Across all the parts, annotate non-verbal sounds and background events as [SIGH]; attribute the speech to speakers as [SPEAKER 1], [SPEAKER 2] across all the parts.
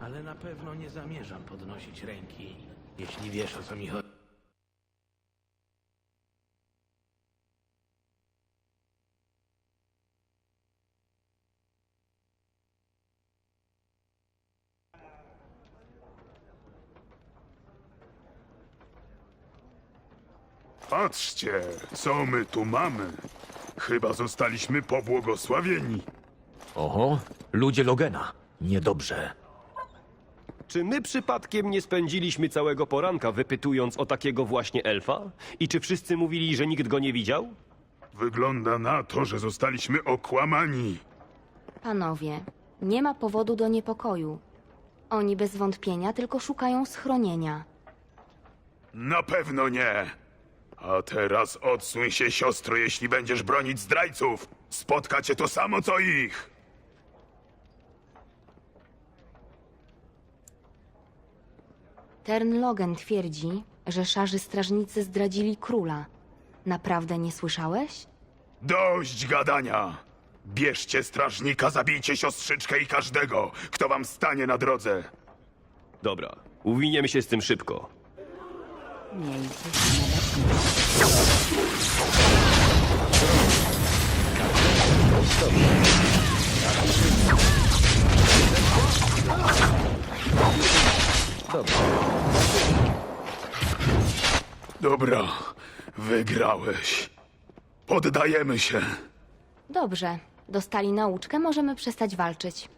[SPEAKER 1] Ale na pewno nie zamierzam podnosić ręki, jeśli wiesz o co mi chodzi.
[SPEAKER 2] Patrzcie, co my tu mamy. Chyba zostaliśmy pobłogosławieni.
[SPEAKER 3] Oho, ludzie Logena. Niedobrze.
[SPEAKER 4] Czy my przypadkiem nie spędziliśmy całego poranka wypytując o takiego właśnie elfa? I czy wszyscy mówili, że nikt go nie widział?
[SPEAKER 2] Wygląda na to, że zostaliśmy okłamani.
[SPEAKER 5] Panowie, nie ma powodu do niepokoju. Oni bez wątpienia tylko szukają schronienia.
[SPEAKER 2] Na pewno nie. A teraz odsuń się, siostro, jeśli będziesz bronić zdrajców. Spotka cię to samo, co ich.
[SPEAKER 5] Ternlogen twierdzi, że szarzy strażnicy zdradzili króla. Naprawdę nie słyszałeś?
[SPEAKER 2] Dość gadania. Bierzcie strażnika, zabijcie siostrzyczkę i każdego, kto wam stanie na drodze.
[SPEAKER 4] Dobra, uwiniemy się z tym szybko.
[SPEAKER 2] Dobra, wygrałeś. Poddajemy się.
[SPEAKER 5] Dobrze, dostali nauczkę, możemy przestać walczyć.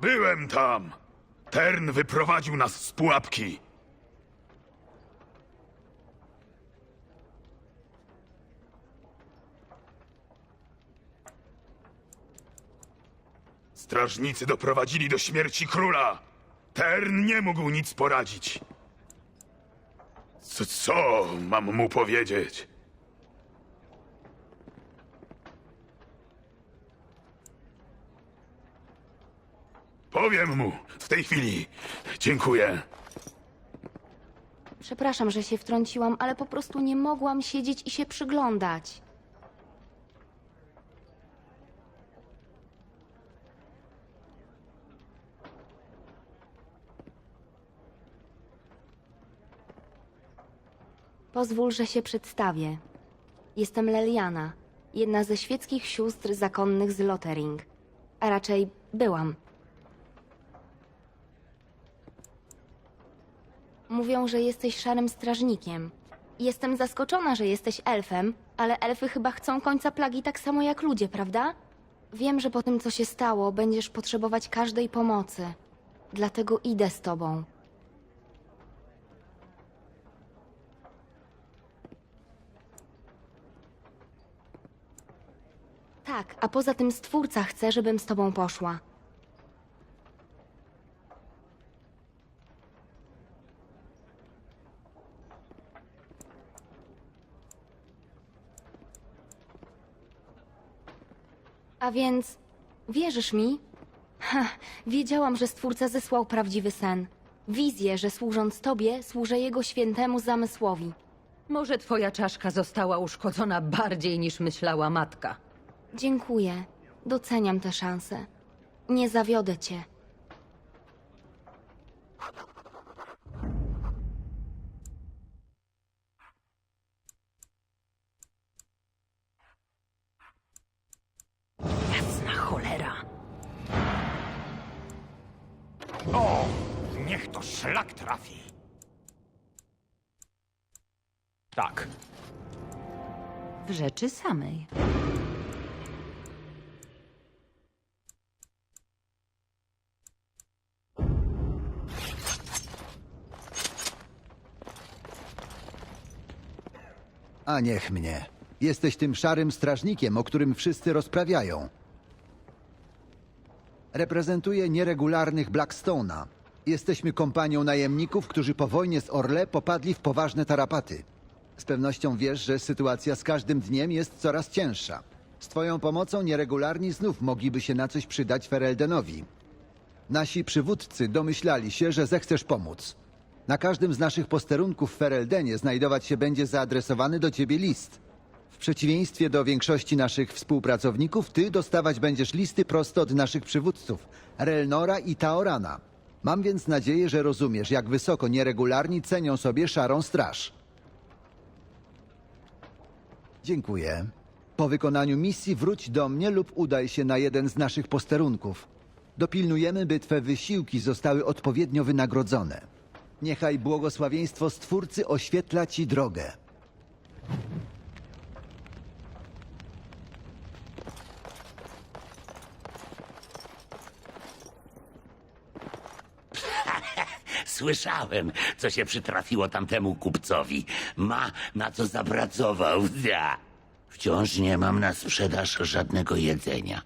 [SPEAKER 2] Byłem tam. Tern wyprowadził nas z pułapki. Strażnicy doprowadzili do śmierci króla. Tern nie mógł nic poradzić. Co, co mam mu powiedzieć? Powiem mu w tej chwili. Dziękuję.
[SPEAKER 5] Przepraszam, że się wtrąciłam, ale po prostu nie mogłam siedzieć i się przyglądać. Pozwól, że się przedstawię. Jestem Leliana, jedna ze świeckich sióstr zakonnych z Lothering. A raczej byłam. Mówią, że jesteś szarym strażnikiem. Jestem zaskoczona, że jesteś elfem, ale elfy chyba chcą końca plagi tak samo jak ludzie, prawda? Wiem, że po tym, co się stało, będziesz potrzebować każdej pomocy. Dlatego idę z tobą. Tak, a poza tym stwórca chce, żebym z tobą poszła. A więc wierzysz mi? Ha, wiedziałam, że stwórca zesłał prawdziwy sen. Wizję, że służąc tobie, służę jego świętemu zamysłowi.
[SPEAKER 6] Może twoja czaszka została uszkodzona bardziej niż myślała matka.
[SPEAKER 5] Dziękuję. Doceniam tę szansę. Nie zawiodę cię.
[SPEAKER 6] Jasna cholera.
[SPEAKER 7] O, niech to szlak trafi.
[SPEAKER 3] Tak.
[SPEAKER 6] W rzeczy samej.
[SPEAKER 8] A niech mnie. Jesteś tym szarym strażnikiem, o którym wszyscy rozprawiają. Reprezentuję nieregularnych Blackstone'a. Jesteśmy kompanią najemników, którzy po wojnie z Orle popadli w poważne tarapaty. Z pewnością wiesz, że sytuacja z każdym dniem jest coraz cięższa. Z twoją pomocą nieregularni znów mogliby się na coś przydać Fereldenowi. Nasi przywódcy domyślali się, że zechcesz pomóc. Na każdym z naszych posterunków w Fereldenie znajdować się będzie zaadresowany do ciebie list. W przeciwieństwie do większości naszych współpracowników, ty dostawać będziesz listy prosto od naszych przywódców, Relnora i Taorana. Mam więc nadzieję, że rozumiesz, jak wysoko nieregularni cenią sobie szarą straż. Dziękuję. Po wykonaniu misji wróć do mnie lub udaj się na jeden z naszych posterunków. Dopilnujemy, by twe wysiłki zostały odpowiednio wynagrodzone. Niechaj błogosławieństwo Stwórcy oświetla ci drogę. [LAUGHS]
[SPEAKER 9] Słyszałem, co się przytrafiło tamtemu kupcowi. Ma na co zapracował. [LAUGHS] Wciąż nie mam na sprzedaż żadnego jedzenia.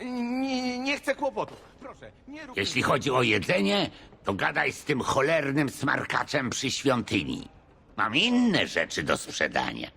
[SPEAKER 1] Nie, nie chcę kłopotów. Proszę, nie rób...
[SPEAKER 9] Jeśli chodzi o jedzenie, to gadaj z tym cholernym smarkaczem przy świątyni. Mam inne rzeczy do sprzedania.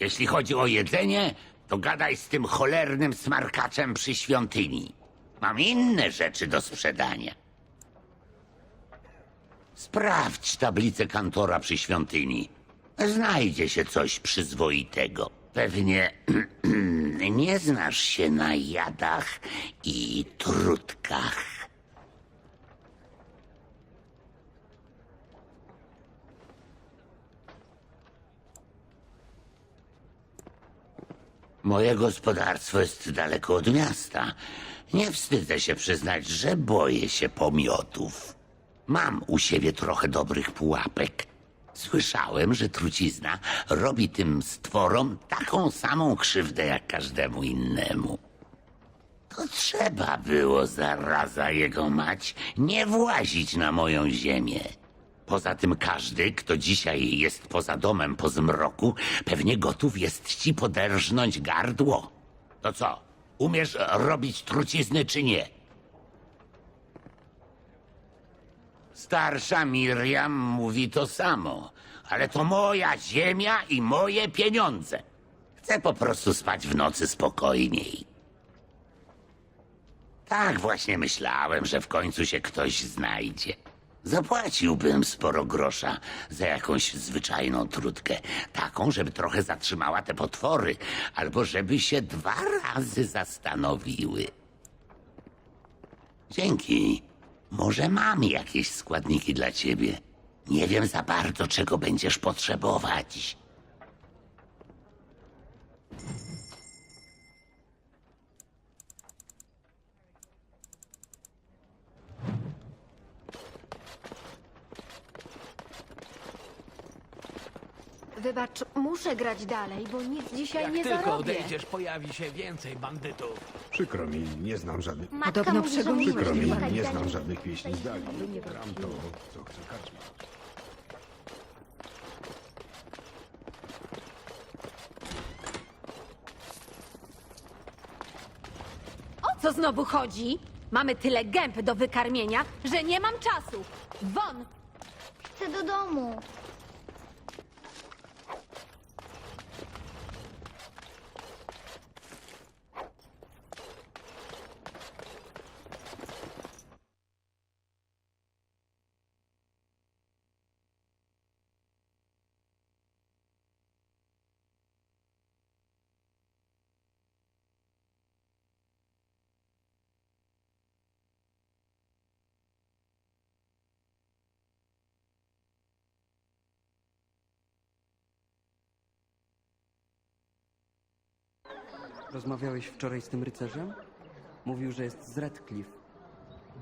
[SPEAKER 9] Jeśli chodzi o jedzenie, to gadaj z tym cholernym smarkaczem przy świątyni. Mam inne rzeczy do sprzedania. Sprawdź tablicę kantora przy świątyni. Znajdzie się coś przyzwoitego. Pewnie [CLEARS THROAT] nie znasz się na jadach i trutkach. Moje gospodarstwo jest daleko od miasta. Nie wstydzę się przyznać, że boję się pomiotów. Mam u siebie trochę dobrych pułapek. Słyszałem, że trucizna robi tym stworom taką samą krzywdę jak każdemu innemu. To trzeba było, zaraza jego mać, nie włazić na moją ziemię. Poza tym każdy, kto dzisiaj jest poza domem po zmroku, pewnie gotów jest ci poderżnąć gardło. To co, umiesz robić trucizny czy nie? Starsza Miriam mówi to samo, ale to moja ziemia i moje pieniądze. Chcę po prostu spać w nocy spokojniej. Tak właśnie myślałem, że w końcu się ktoś znajdzie. Zapłaciłbym sporo grosza za jakąś zwyczajną trutkę. Taką, żeby trochę zatrzymała te potwory, albo żeby się dwa razy zastanowiły. Dzięki. Może mam jakieś składniki dla ciebie. Nie wiem za bardzo, czego będziesz potrzebować.
[SPEAKER 10] Wybacz, muszę grać dalej, bo nic dzisiaj
[SPEAKER 1] Jak
[SPEAKER 10] nie
[SPEAKER 1] tylko
[SPEAKER 10] zarobię.
[SPEAKER 1] odejdziesz, pojawi się więcej bandytów.
[SPEAKER 11] Przykro mi, nie znam żadnych...
[SPEAKER 5] Matka
[SPEAKER 6] Podobno
[SPEAKER 5] mówi, że
[SPEAKER 11] Przykro mi, nie znam żadnych pieśni z dali. Gram to, co chce karczma.
[SPEAKER 10] O co znowu chodzi? Mamy tyle gęb do wykarmienia, że nie mam czasu. Won!
[SPEAKER 5] Chcę do domu.
[SPEAKER 12] Rozmawiałeś wczoraj z tym rycerzem? Mówił, że jest z Redcliffe.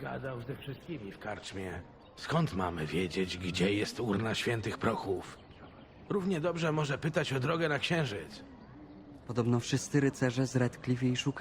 [SPEAKER 1] Gadał ze wszystkimi w karczmie. Skąd mamy wiedzieć, gdzie jest urna świętych prochów? Równie dobrze może pytać o drogę na księżyc.
[SPEAKER 12] Podobno wszyscy rycerze z Redcliffe jej szukają.